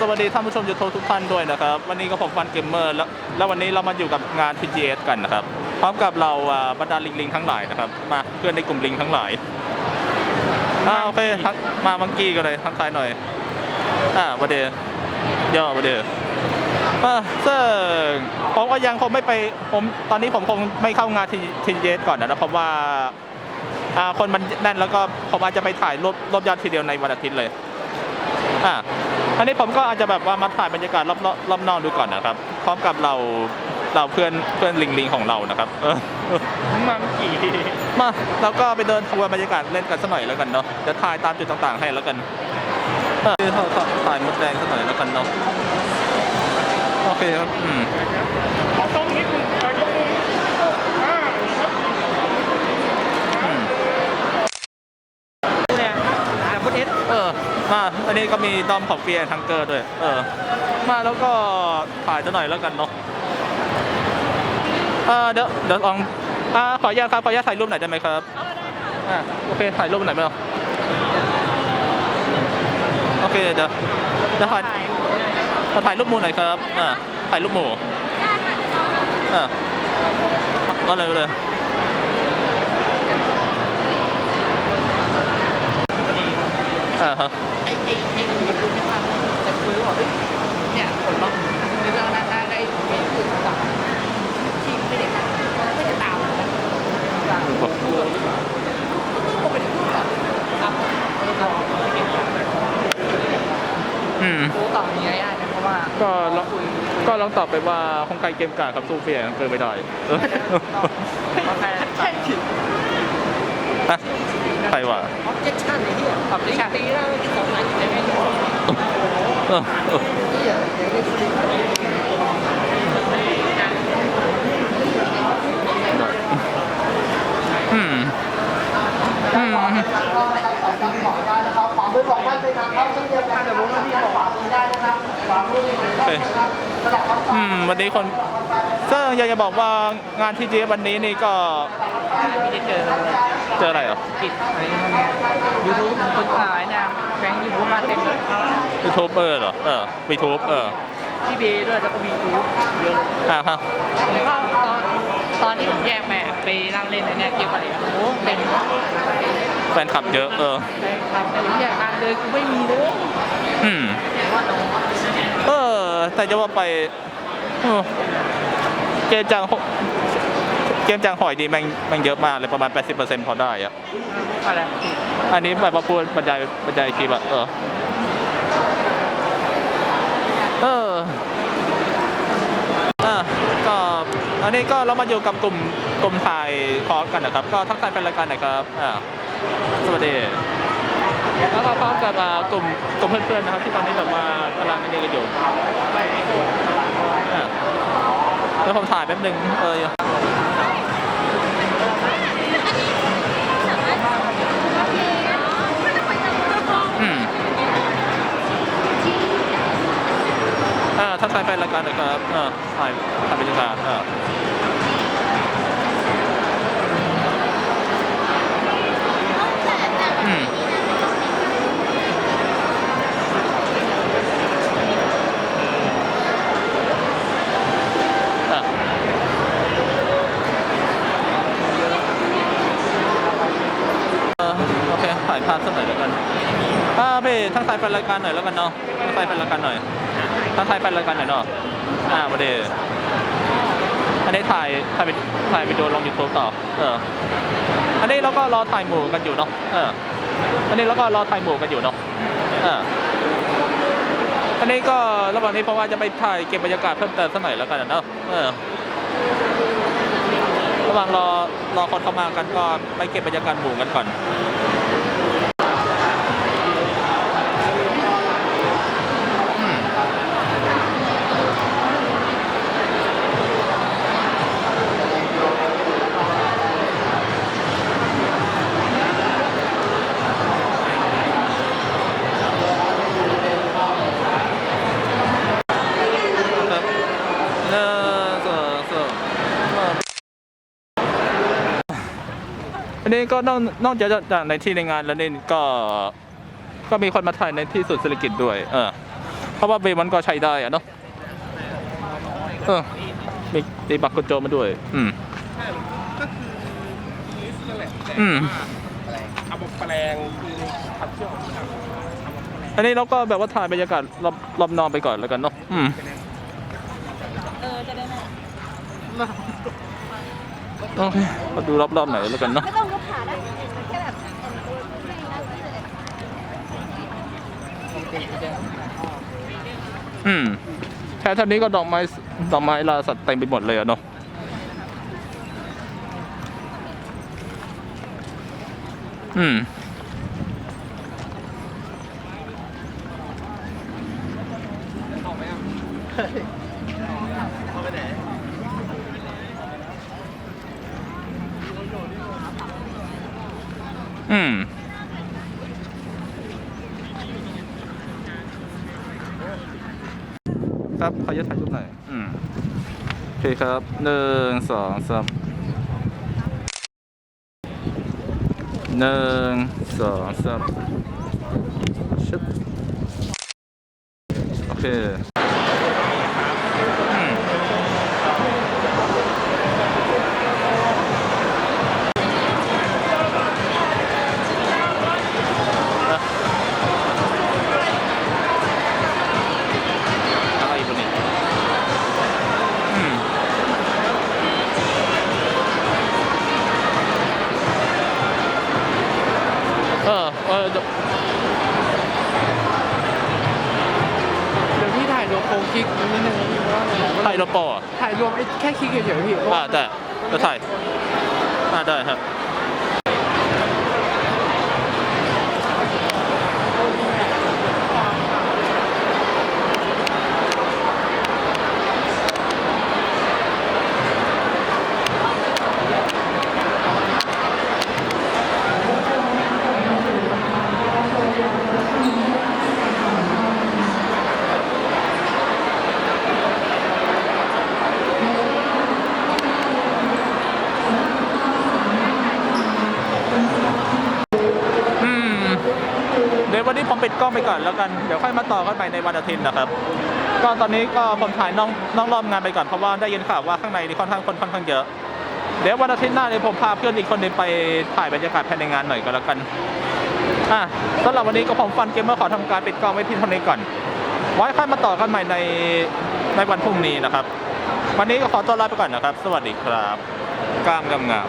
สวัสดีท่านผู้ชมยูทูบทุกท่านด้วยนะครับ วันนี้ก็ผมฟันเกมเมอร์แล้วแล้ววันนี้เรามาอยู่กับงาน PGS กันนะครับ พร้อมกับเราอ่าบรรดาลิงลิงทั้งหลายนะครับ มาเพื่อนในกลุ่มลิงทั้งหลายอ่าโอเคทักมามังกี้กันเลยทักทายหน่อยอ่าวันเดียย่อวันเดียอ่าซึ่งผมก็ยังคงไม่ไปผมตอนนี้ผมคงไม่เข้างาน PGS ก่อนนะเพราะว่าอ่าคนมันแน่นแล้วก็ผมอาจจะไปถ่ายรวบรวบยอดทีเดียวในวันอาทิตย์เลย อะอันนี้ผมก็อาจจะแบบว่ามาถ่ายบรรยากาศรอบๆรอบนอกดูก่อนนะครับ พร้อมกับเราเราเพื่อนเพื่อนลิงลิงของเรานะครับเออมังกี่มาเราก็ไปเดินทัวร์บรรยากาศเล่นกันสักหน่อยแล้วกันเนาะจะถ่ายตามจุดต่างๆให้แล้วกันเออถ่ายถ่ายมดแดงสักหน่อยแล้วกันเนาะโอเคครับอืมตรงนี้คุณไปตรงนี้อ่าอืมเนี่ยดับเบิลเอสเออ มาอันนี้ก็มีดอมของเฟียร์ทังเกอร์ด้วย เออ มาแล้วก็ถ่ายสักหน่อยแล้วกันเนาะเออเดี๋ยวเดี๋ยวลองอ่าขออนุญาตครับขออนุญาตถ่ายรูปหน่อยได้ไหมครับอะโอเคถ่ายรูปหน่อยไหมเนาะโอเคเดี๋ยวเดี๋ยวถ่ายเราถ่ายรูปหมู่หน่อยครับอ่าถ่ายรูปหมู่อ่าก็เลยเลย อ่าฮะไอ้ไอ้ไอ้คุณรู้ไหมว่าจะคุยว่าเฮ้ยเนี่ยผลลัพธ์ในเรื่องนั้นได้ได้ไม่ถูกต้องที่ไม่ได้ไม่ได้ตามก็เป็นผู้ต่อครับเราไม่เก่งอืมผู้ต่อมีง่ายๆนะเพราะว่าก็ลองก็ลองตอบไปว่าคงไกลเกมกากับสู้เฟียร์เกินไปได้เออเขาแค่ใช่ผิดอะใครวะออบเจคชั่นไอ้เหี้ยปรับได้ตีแล้วที่สองนั้นจะไม่ได้ เออเออเหี้ยเดี๋ยวได้ฟรีอืมอืมของมือของท่านเป็นทางเข้าเช่นเดียวกันแต่ผมว่าที่ขวามือได้นะครับขวามือโอเคอืมวันนี้คนก็อยากจะบอกว่างานที่เจวันนี้นี่ก็ไม่ได้เจอเจออะไรเหรอกิจอะไรยูทูบคนขายเนี่ยแฟนยูทูบมาเต็มเลย ยูทูบเออเหรอ เออวีทูบเออพี่เบย์ด้วยแล้วก็มียูทูบเยอะอ่าฮะแล้วก็ตอนตอนที่ผมแยกแม่ไปนั่งเล่นในเนี่ยเกมอะไรอะโอ้โหเป็นแฟนคลับเยอะ เออแฟนคลับแต่แยกนั่งเลยกูไม่มีเลยอืมเออ แต่จะว่าไปเออเกมจังเกมจังหอยดีแม่งแม่งเยอะมากเลยประมาณ 80%พอได้อะอะไรอันนี้แบบว่าพูดบรรยายบรรยายคลิปอะเออ เอออะก็อันนี้ก็เรามาอยู่กับกลุ่มกลุ่มถ่ายคอร์สกันนะครับ ก็ทักทายเป็นรายการหน่อยครับอ่าสวัสดีแล้วก็พร้อมกับอ่ากลุ่มกลุ่มเพื่อนๆนะครับ ที่ตอนนี้แบบว่ากำลังนี่กันอยู่อะแล้วผมถ่ายแป๊บนึงเอออื กทายแฟนรายการหนะครับอ่าถ่ายถ่ายบรรยากาศอ่าอืมอะเออโอเคถ่ายภาพสักหน่อยแล้วกันอ่าพี่ทักทายแฟนรายการหน่อยแล้วกันเนาะทักทายแฟนรายการหน่อย ทักทายแฟนรายการหนเนาะอ่าประเดี๋ยวอันนี้ถ่ายถ่ายวิดีถ่ายวิดีโอลงยูทูบต่อ เออ อันนี้เราก็รอถ่ายหมู่กันอยู่เนาะ เออ อันนี้เราก็รอถ่ายหมู่กันอยู่เนาะเอออันนี้ก็ระหว่างนี้เพราะว่าจะไปถ่ายเก็บบรรยากาศเพิ่มเติมสักหน่อยแล้วกันเนาะ เออ ระหว่างรอรอคนเข้ามากันก็ไปเก็บบรรยากาศหมู่กันก่อน ครับเออเออเออ อันนี้ก็นอกนอกจากจากในที่ในงานแล้วนี่ก็ ก็มีคนมาถ่ายในที่สุดเศรษฐกิจด้วย เออ เพราะว่าเบมันก็ใช้ได้อะเนาะเออมีมีบักกดโจมาด้วย อืมก็คือลิสต์นั่นแหละแต่อืมว่าเอามาแปลงคือขับเที่ยวของทางเอามาแปลงอันนี้เราก็แบบว่าถ่ายบรรยากาศรอบรอบนอกไปก่อนแล้วกันเนาะอืมเออจะได้ไหม โอเคมาดูรอบๆหน่อยแล้วกันเนาะไม่ต้องยกขาได้แค่แบบอืมแค่เท่านี้ก็ดอกไม้ดอกไม้ลาสัตว์เต็มไปหมดเลยอะเนาะอืม อืมครับขออนุญาตถ่ายรูปหน่อยอืมโอเคครับหนึ่งสองสามหนึ่งสองสามชึบโอเค เออเออเดี๋ยวเดี๋ยวพี่ถ่ายรวมโครงคลิกนิดนึงพี่ว่าถ่ายรถปออะถ่ายรวมไอ้แค่คลิกเฉยๆพี่อ่าได้จะถ่ายอ่าได้ครับ วันนี้ผมปิดกล้องไปก่อนแล้วกัน เดี๋ยวค่อยมาต่อกันใหม่ในวันอาทิตย์นะครับ ก็ตอนนี้ก็ผมถ่ายน้องน้องรอบงานไปก่อนเพราะว่าได้ยินข่าวว่าข้างในนี่ค่อนข้างคนค่อนข้างเยอะ เดี๋ยววันอาทิตย์หน้าเนี่ยผมพาเพื่อนอีกคนหนึงไปถ่ายบรรยากาศภายในงานหน่อยก็แล้วกัน อะสำหรับวันนี้ก็ผมฟันเกมเมอร์ขอทำการปิดกล้องไว้ที่เท่านี้ก่อน ไว้ค่อยมาต่อกันใหม่ในในวันพรุ่งนี้นะครับ วันนี้ก็ขอตัวลาไปก่อนนะครับ สวัสดีครับ กล้ามงาม